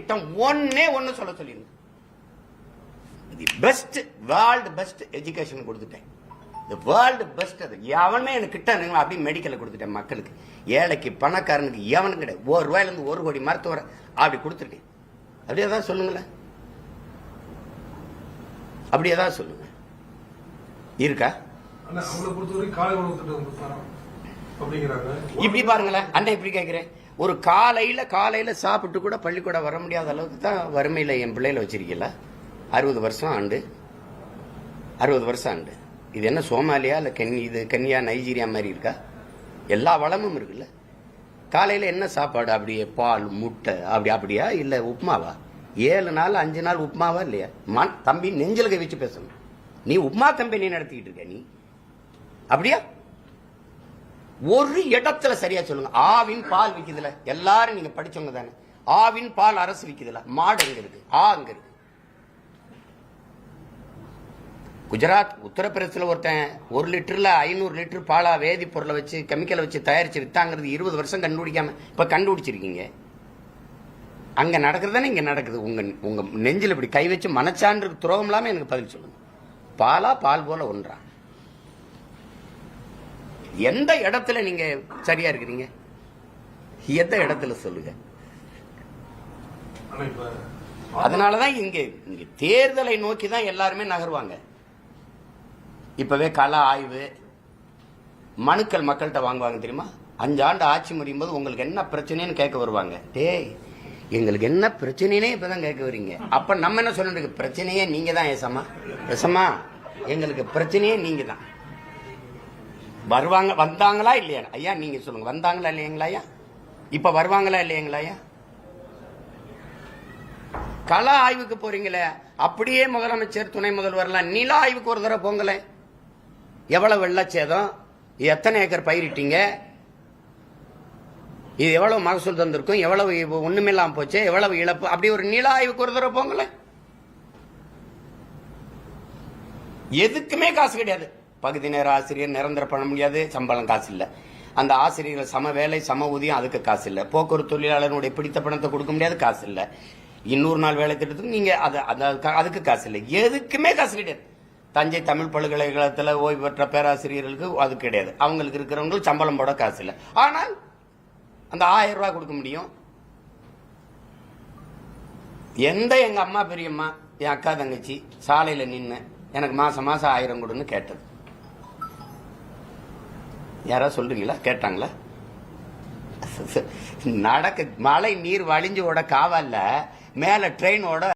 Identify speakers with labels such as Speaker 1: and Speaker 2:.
Speaker 1: திட்டம் ஒன்னே ஒன்னு சொல்ல சொல்லிருங்க. The best world best education கொடுத்துட்டேன். தி வேர்ல்டு பெஸ்ட் அது. எவனுமே எனக்கு கிட்ட இருந்தீங்களோ அப்படியே மெடிக்கலை கொடுத்துட்டேன் மக்களுக்கு. ஏழைக்கு பணக்காரனுக்கு எவனும் கிடையாது. ஒரு ரூபாயிலிருந்து ஒரு கோடி மருத்துவரை அப்படி கொடுத்துருக்கேன். அப்படியே தான் சொல்லுங்களேன். அப்படியே தான் சொல்லுங்க. இருக்கா? இப்படி பாருங்களேன். அண்ணன் இப்படி கேட்கிறேன். ஒரு காலையில் காலையில் சாப்பிட்டு கூட பள்ளிக்கூடம் வர முடியாத அளவுக்கு தான் வறுமையில் என் பிள்ளையில வச்சிருக்கீங்களா? அறுபது வருஷம் ஆண்டு. அறுபது வருஷம் ஆண்டு. இது என்ன சோமாலியா இல்லை கென் இது கன்யா நைஜீரியா மாதிரி இருக்கா? எல்லா வளமும் இருக்குல்ல? காலையில் என்ன சாப்பாடு? அப்படியே பால் முட்டை அப்படி அப்படியா? இல்லை உப்புமாவா ஏழு நாள் அஞ்சு நாள் உப்புமாவா இல்லையா? மண் தம்பி நெஞ்சலுக்கு வச்சு பேசணும். நீ உப்புமா கம்பெனி நடத்திக்கிட்டு இருக்க நீ. அப்படியா? ஒரு இடத்துல சரியா சொல்லுங்க. ஆவின் பால் விக்குதுல எல்லாரும் நீங்க படிச்சவங்க தானே. ஆவின் பால் அரசு விக்குதுல மாடு எங்க இருக்கு? ஆ அங்க இருக்கு. குஜராத் உத்தரப்பிரதேசத்தில் ஒருத்தன் ஒரு லிட்டரில் ஐநூறு லிட்டர் பாலா வேதிப்பொருளை வச்சு கெமிக்கலை வச்சு தயாரிச்சு விற்றாங்கிறது இருபது வருஷம் கண்டுபிடிக்காம இப்போ கண்டுபிடிச்சிருக்கீங்க. அங்கே நடக்கிறது தானே இங்கே நடக்குது. உங்கள் உங்கள் நெஞ்சில் இப்படி கை வச்சு மனச்சான்றது துரோகம் இல்லாமல் எனக்கு பதில் சொல்லுங்க. பாலா பால் போல ஒன்றா. எந்த இடத்துல நீங்க சரியா இருக்கிறீங்க? எந்த இடத்துல சொல்லுங்க? அதனாலதான் இங்க இங்க தேர்தலை நோக்கி தான் எல்லாருமே நகருவாங்க. இப்பவே கள ஆய்வு மனுக்கள் மக்கள்கிட்ட வாங்குவாங்க தெரியுமா? அஞ்சு ஆண்டு ஆட்சி முடியும் போது உங்களுக்கு என்ன பிரச்சனைன்னு கேட்க வருவாங்க. டேய் எங்களுக்கு என்ன பிரச்சனைனே இப்பதான் கேட்க வரீங்க. அப்ப நம்ம என்ன சொல்லிட்டு பிரச்சனையே நீங்க தான் ஏசமா ஏசமா எங்களுக்கு பிரச்சனையே நீங்க தான் வருவாங்க வந்தாங்களா இல்லையா? ஐயா நீங்க சொல்லுங்க. வந்தாங்களா இல்லையாங்களா ஐயா? இப்ப வருவாங்களா இல்லையாங்களா ஐயா? கள ஆய்வுக்கு போறீங்களே அப்படியே முதலமைச்சர் துணை முதல்வர்லாம் நில ஆய்வுக்கு ஒரு தடவை போங்களேன் எவ்வளவு வெள்ளச்சேதம்? எத்தனை ஏக்கர் பயிரிட்டீங்க? இது எவ்வளவு மகசூல் தந்திருக்கும்? எவ்வளவு ஒண்ணுமில்லாம போச்சு? எவ்வளவு இழப்பு? அப்படி ஒரு நில ஆய்வுக்கு ஒரு தடவை போங்கல எதுக்குமே காசு கிடையாது. பகுதி நேர ஆசிரியர் நிரந்தர பண்ண முடியாது சம்பளம் காசு இல்லை அந்த ஆசிரியர்கள் சம வேலை சம ஊதியம் அதுக்கு காசு இல்லை போக்குவரத்து தொழிலாளர்களுடைய பிடித்த பணத்தை கொடுக்க முடியாது காசு இல்லை இன்னொரு நாள் வேலை திட்டத்துக்கு நீங்க அது- அதுக்கு காசு இல்லை எதுக்குமே காசு கிடையாது. தஞ்சை தமிழ் பல்கலைக்கழகத்தில் ஓய்வு பெற்ற பேராசிரியர்களுக்கு அது கிடையாது. அவங்களுக்கு இருக்கிறவங்களுக்கு சம்பளம் போட காசு இல்லை ஆனால் அந்த ஆயிரம் ரூபாய் கொடுக்க முடியும். எந்த எங்கள் அம்மா பெரியம்மா என் அக்கா தங்கச்சி சாலையில் நின்று எனக்கு மாதம் மாதம் ஆயிரம் கொடுன்னு கேட்டது. யாராவது சொல்றீங்களா? கேட்டாங்களா? நடக்க மழை நீர் வழிஞ்சு ஓட காவல்ல மேல ட்ரெயினோட